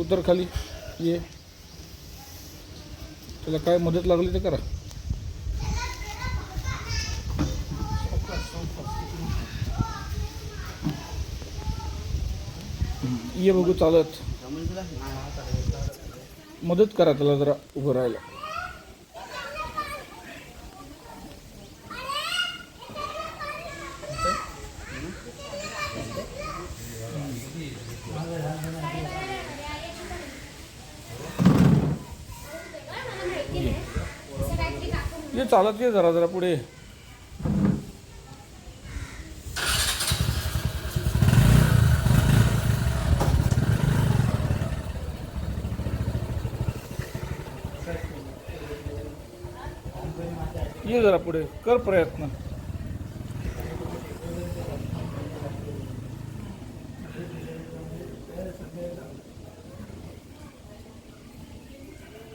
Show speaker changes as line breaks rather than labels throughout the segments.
उतर खाली ये. त्याला काय मदत लागली ते करा. ये बघू चालत. मदत करा त्याला जरा उभं राहायला. ये चालत ये जरा जरा पुढे. ये जरा पुढे कर प्रयत्न.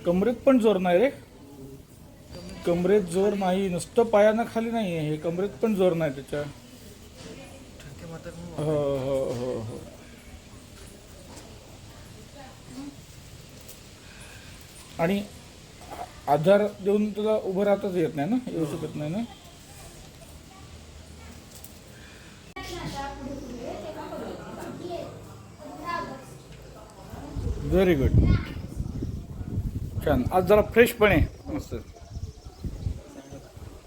कमरेत पण जोर नाही रे. कमरेत जोर नाही नुसतं पायानं खाली नाही आहे हे कमरेत पण जोर नाही त्याच्या. हो हो हो हो. आणि आधार देऊन तुला उभं राहताच येत नाही ना? येऊ शकत नाही ना? व्हेरी गुड छान. आज जरा फ्रेश पण आहे. मस्त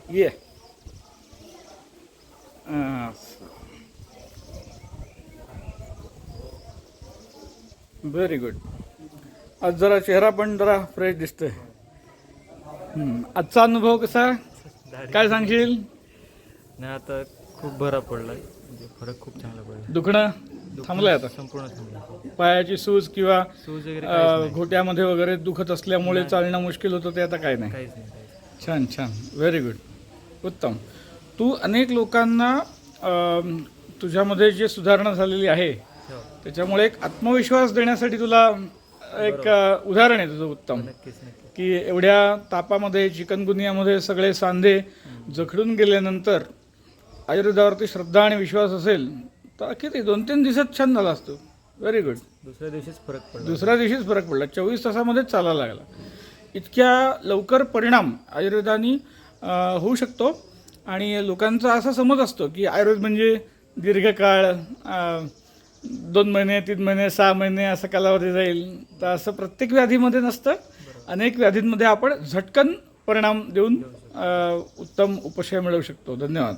ये. व्हेरी गुड आज जरा चेहरा पण जरा फ्रेश दिसतोय. आजचा अनुभव कसा? काय सांगशील?
नाही आता खूप बरा पडलाय. म्हणजे फरक खूप चांगला पडला.
दुखणं थांबलंय आता?
संपूर्ण थांबला
पायाची सूज किंवा
सूज वगैरे
अ,
काहीच नाही.
घोट्यामध्ये वगैरे दुखत असल्यामुळे चालणं मुश्किल होतं ते आता काय नाही.
काहीच नाही काहीच
छान छान. व्हेरी गुड उत्तम. तू अनेक लोकांना तुझ्यामध्ये जे सुधारणा झालेली आहे
हो,
त्याच्यामुळे एक आत्मविश्वास देण्यासाठी तुला एक अ, उदाहरण आहे तुझं उत्तम.
नक्कीच
की एवढ्या तापामध्ये चिकनगुनियामध्ये सगळे सांधे जखडून गेल्यानंतर आयुर्वेदावरती श्रद्धा आणि विश्वास असेल तर किती दोन तीन दिवसात छान झाला असतो. व्हेरी गुड
दुसऱ्या दिवशीच फरक पडला.
दुसऱ्या दिवशीच फरक पडला. चोवीस तासामध्येच चालायला लागला. इतक्या लवकर परिणाम आयुर्वेदानी होऊ शकतो. आणि लोकांचा असा समज असतो की आयुर्वेद म्हणजे दीर्घकाळ दोन महिने तीन महिने सहा महिने असं कालावधी जाईल. तर असं प्रत्येक व्याधीमध्ये नसतं. अनेक व्याधींमध्ये आपण झटकन परिणाम देऊन उत्तम उपशय मिळवू शकतो. धन्यवाद.